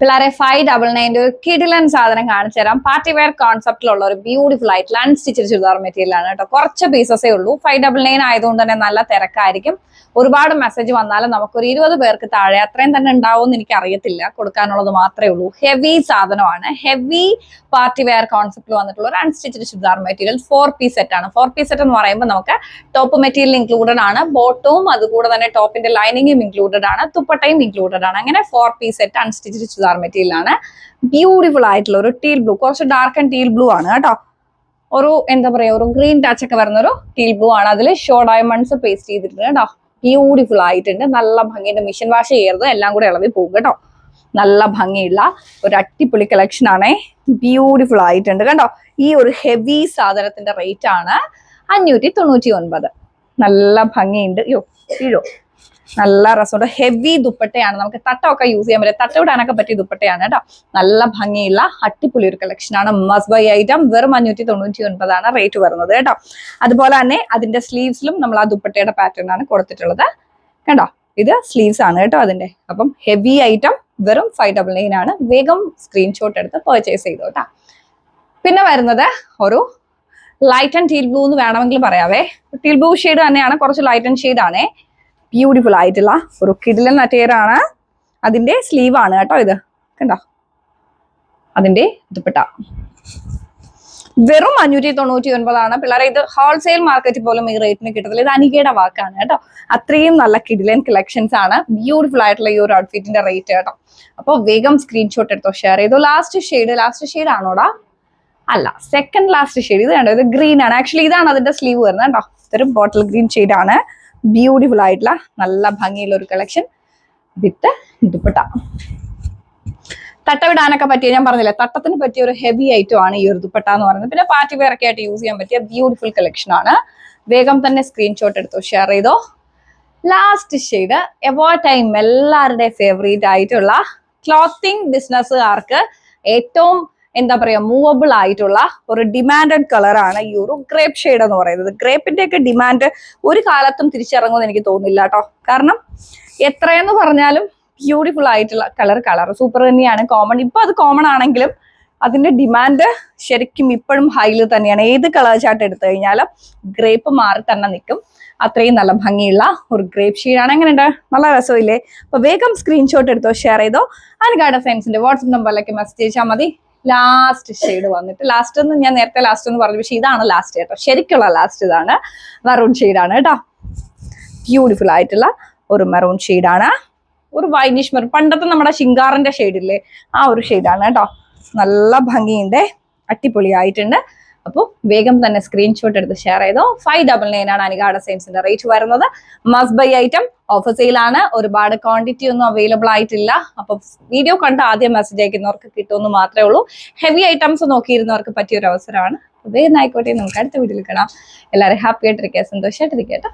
പിള്ളേരെ five double നയന്റെ ഒരു കിടിലൻ സാധനം കാണിച്ചു തരാം. പാർട്ടി വെയർ കോൺസെപ്റ്റിലുള്ള ഒരു ബ്യൂട്ടിഫുൾ ആയിട്ട് ലൺ സ്റ്റിച്ച് ചുരിദാർ മെറ്റീരിയൽ ആണ് കേട്ടോ. കുറച്ച് പീസസേ ഉള്ളൂ. ഫൈവ് ഡബിൾ നയൻ ആയതുകൊണ്ട് തന്നെ നല്ല തിരക്കായിരിക്കും. ഒരുപാട് മെസ്സേജ് വന്നാലും നമുക്കൊരു ഇരുപത് പേർക്ക് താഴെ അത്രയും തന്നെ ഉണ്ടാവും എന്ന് എനിക്ക് അറിയത്തില്ല കൊടുക്കാനുള്ളത് മാത്രമേ ഉള്ളൂ. ഹെവി സാധനമാണ്. ഹെവി പാർട്ടി വെയർ കോൺസെപ്റ്റിൽ വന്നിട്ടുള്ള ഒരു unstitched churidar material four piece set ആണ്. ഫോർ പീസ് സെറ്റ് എന്ന് പറയുമ്പോൾ നമുക്ക് ടോപ്പ് മെറ്റീരിയൽ ഇൻക്ലൂഡഡ് ആണ്. ബോട്ടവും അതുകൂടെ തന്നെ ടോപ്പിന്റെ ലൈനിങ്ങും ഇൻക്ലൂഡഡ് ആണ്. തുപ്പട്ടയും ഇൻക്ലൂഡഡ് ആണ്. അങ്ങനെ four piece set unstitched churidar material ആണ്. ബ്യൂട്ടിഫുൾ ആയിട്ടുള്ള ഒരു ടീൽ ബ്ലൂ കുറച്ച് ഡാർക്ക് ആൻഡ് ടീൽ ബ്ലൂ ആണ് കേട്ടോ. ഒരു എന്താ പറയാ ഒരു ഗ്രീൻ ടച്ച് ഒക്കെ വരുന്ന ഒരു ടീൽ ബ്ലൂ ആണ്. അതിൽ ഷോ ഡയമണ്ട്സ് പേസ്റ്റ് ചെയ്തിട്ടുണ്ട് കേട്ടോ. ബ്യൂട്ടിഫുൾ ആയിട്ടുണ്ട്. നല്ല ഭംഗിയുണ്ട്. മിഷൻ വാഷ് ചെയ്യരുത്. എല്ലാം കൂടെ ഇളവി പോകും കേട്ടോ. നല്ല ഭംഗിയുള്ള ഒരു അട്ടിപ്പൊളി കളക്ഷൻ ആണേ. ബ്യൂട്ടിഫുൾ ആയിട്ടുണ്ട് കണ്ടോ? ഈ ഒരു ഹെവി സാധനത്തിന്റെ റേറ്റ് ആണ് അഞ്ഞൂറ്റി തൊണ്ണൂറ്റി ഒൻപത്. നല്ല ഭംഗിയുണ്ട്. യോ വീഴോ. നല്ല രസമുണ്ട്. ഹെവി ദുപ്പട്ടയാണ്. നമുക്ക് തട്ടമൊക്കെ യൂസ് ചെയ്യാൻ പറ്റും തട്ട ഇടാനൊക്കെ പറ്റിയ ദുപ്പട്ടയാണ് കേട്ടോ. നല്ല ഭംഗിയുള്ള അട്ടിപ്പൊളി ഒരു കളക്ഷൻ ആണ്. മസ് ബൈ ഐറ്റം വെറും അഞ്ഞൂറ്റി തൊണ്ണൂറ്റി ഒൻപതാണ് റേറ്റ് വരുന്നത് കേട്ടോ. അതുപോലെ തന്നെ അതിന്റെ സ്ലീവ്സിലും നമ്മൾ ആ ദുപ്പട്ടയുടെ പാറ്റേൺ ആണ് കൊടുത്തിട്ടുള്ളത്. കണ്ടോ? ഇത് സ്ലീവ്സ് ആണ് കേട്ടോ അതിന്റെ. അപ്പം ഹെവി ഐറ്റം വെറും ഫൈവ് ഡബിൾ നയൻ ആണ്. വേഗം സ്ക്രീൻഷോട്ട് എടുത്ത് പർച്ചേസ് ചെയ്തു കേട്ടോ. പിന്നെ വരുന്നത് ഒരു ലൈറ്റ് ആൻഡ് ടീൽ ബ്ലൂ എന്ന് വേണമെങ്കിൽ പറയാവേ. ടീൽ ബ്ലൂ ഷെയ്ഡ് തന്നെയാണ്. കുറച്ച് ലൈറ്റ് ആൻഡ് ഷെയ്ഡ് ആണേ. ബ്യൂട്ടിഫുൾ ആയിട്ടുള്ള ഒരു കിടിലൻ നറ്റേറാണ് അതിന്റെ സ്ലീവാണ് കേട്ടോ ഇത്. കണ്ടോ? അതിന്റെ ദുപ്പട്ട. വെറും അഞ്ഞൂറ്റി തൊണ്ണൂറ്റി ഒൻപതാണ് പിള്ളേരെ ഇത് ഹോൾസെയിൽ മാർക്കറ്റ് പോലും ഈ റേറ്റിന് കിട്ടത്തില്ല. ഇത് അനികയുടെ വാക്കാണ് കേട്ടോ. അത്രയും നല്ല കിഡിലൻ കളക്ഷൻസ് ആണ്. ബ്യൂട്ടിഫുൾ ആയിട്ടുള്ള ഈ ഒരു ഔട്ട്ഫിറ്റിന്റെ റേറ്റ് കേട്ടോ. അപ്പോൾ വേഗം സ്ക്രീൻഷോട്ട് എടുത്തോ ഷെയർ ചെയ്തു. ലാസ്റ്റ് ഷെയ്ഡ് ലാസ്റ്റ് ഷെയ്ഡ് ആണോടാ അല്ല സെക്കൻഡ് ലാസ്റ്റ് ഷെയ്ഡ് ഇത് കണ്ടോ? ഇത് ഗ്രീൻ ആണ്. ആക്ച്വലി ഇതാണ് അതിന്റെ സ്ലീവ് വരുന്നത് കേട്ടോ. ഇതൊരു ബോട്ടിൽ ഗ്രീൻ ഷെയ്ഡ് ആണ്. ബ്യൂട്ടിഫുൾ ആയിട്ടുള്ള നല്ല ഭംഗിയുള്ള ഒരു കളക്ഷൻ വിത്ത് ദുപ്പട്ട. തട്ടവിടാനൊക്കെ പറ്റിയ ഞാൻ പറഞ്ഞില്ലേ തട്ടത്തിന് പറ്റിയ ഒരു ഹെവി ഐറ്റം ആണ് ഈ ഒരു ദുപ്പട്ട എന്ന് പറയുന്നത്. പിന്നെ പാർട്ടി വെയർ ഒക്കെ ആയിട്ട് യൂസ് ചെയ്യാൻ പറ്റിയ ബ്യൂട്ടിഫുൾ കളക്ഷൻ ആണ്. വേഗം തന്നെ സ്ക്രീൻഷോട്ട് എടുത്തോ ഷെയർ ചെയ്തോ. ലാസ്റ്റ് ഷെയ്ഡ് എവോ ടൈം എല്ലാവരുടെയും ഫേവറേറ്റ് ആയിട്ടുള്ള ക്ലോത്തിങ് ബിസിനസ്സുകാർക്ക് ഏറ്റവും എന്താ പറയാ മൂവബിൾ ആയിട്ടുള്ള ഒരു ഡിമാൻഡഡ് കളറാണ് ഈ ഒരു ഗ്രേപ്പ് ഷെയ്ഡ് എന്ന് പറയുന്നത്. ഗ്രേപ്പിന്റെ ഒക്കെ ഡിമാൻഡ് ഒരു കാലത്തും തിരിച്ചിറങ്ങുമെന്ന് എനിക്ക് തോന്നില്ല കേട്ടോ. കാരണം എത്രയെന്ന് പറഞ്ഞാലും ബ്യൂട്ടിഫുൾ ആയിട്ടുള്ള കളർ കളർ സൂപ്പർ തന്നെയാണ് കോമൺ ഇപ്പൊ അത് കോമൺ ആണെങ്കിലും അതിന്റെ ഡിമാൻഡ് ശരിക്കും ഇപ്പോഴും ഹൈയിൽ തന്നെയാണ്. ഏത് കളർ ചാർട്ട് എടുത്തു കഴിഞ്ഞാലും ഗ്രേപ്പ് മാറി തന്നെ നിൽക്കും. അത്രയും നല്ല ഭംഗിയുള്ള ഒരു ഗ്രേപ്പ് ഷീഡാണ് എങ്ങനെയുണ്ട്? നല്ല രസമില്ലേ? അപ്പൊ വേഗം സ്ക്രീൻഷോട്ട് എടുത്തോ ഷെയർ ചെയ്തോ. അനുഗാഡ ഫ്രണ്ട്സിന്റെ വാട്സപ്പ് നമ്പറിലേക്ക് മെസ്സേജ് അയച്ചാൽ മതി. ലാസ്റ്റ് ഷെയ്ഡ് വന്നിട്ട് ലാസ്റ്റ് എന്ന് ഞാൻ നേരത്തെ ലാസ്റ്റ് എന്ന് പറഞ്ഞു പക്ഷെ ഇതാണ് ലാസ്റ്റ് കേട്ടോ. ശരിക്കുള്ള ലാസ്റ്റ് ഇതാണ്. മെറൂൺ ഷെയ്ഡാണ് കേട്ടോ. ബ്യൂട്ടിഫുൾ ആയിട്ടുള്ള ഒരു മെറൂൺ ഷെയ്ഡാണ് ഒരു വൈനിഷ് മെറൂൺ പണ്ടത്തെ നമ്മുടെ ശിങ്കാറിന്റെ ഷെയ്ഡില്ലേ ആ ഒരു ഷെയ്ഡാണ് കേട്ടോ. നല്ല ഭംഗിയുണ്ട്. അടിപൊളിയായിട്ടുണ്ട്. അപ്പോൾ വേഗം തന്നെ സ്ക്രീൻഷോട്ട് എടുത്ത് ഷെയർ ചെയ്തോ. ഫൈവ് ഡബിൾ നയൻ ആണ് അനികാട സയൻസിന്റെ റേറ്റ് വരുന്നത്. മസ് ബൈ ഐറ്റം ഓഫർ സെയിലാണ് ഒരുപാട് ക്വാണ്ടിറ്റി ഒന്നും അവൈലബിൾ ആയിട്ടില്ല. അപ്പൊ വീഡിയോ കണ്ട് ആദ്യം മെസ്സേജ് അയക്കുന്നവർക്ക് കിട്ടുമെന്ന് മാത്രമേ ഉള്ളൂ. ഹെവി ഐറ്റംസ് നോക്കിയിരുന്നവർക്ക് പറ്റിയ ഒരു അവസരമാണ്. വേഗം ആയിക്കോട്ടെ നമുക്ക് അടുത്ത വീട്ടിൽ കാണാം. എല്ലാവരും ഹാപ്പി ആയിട്ടിരിക്കുക സന്തോഷമായിട്ടിരിക്കട്ടെ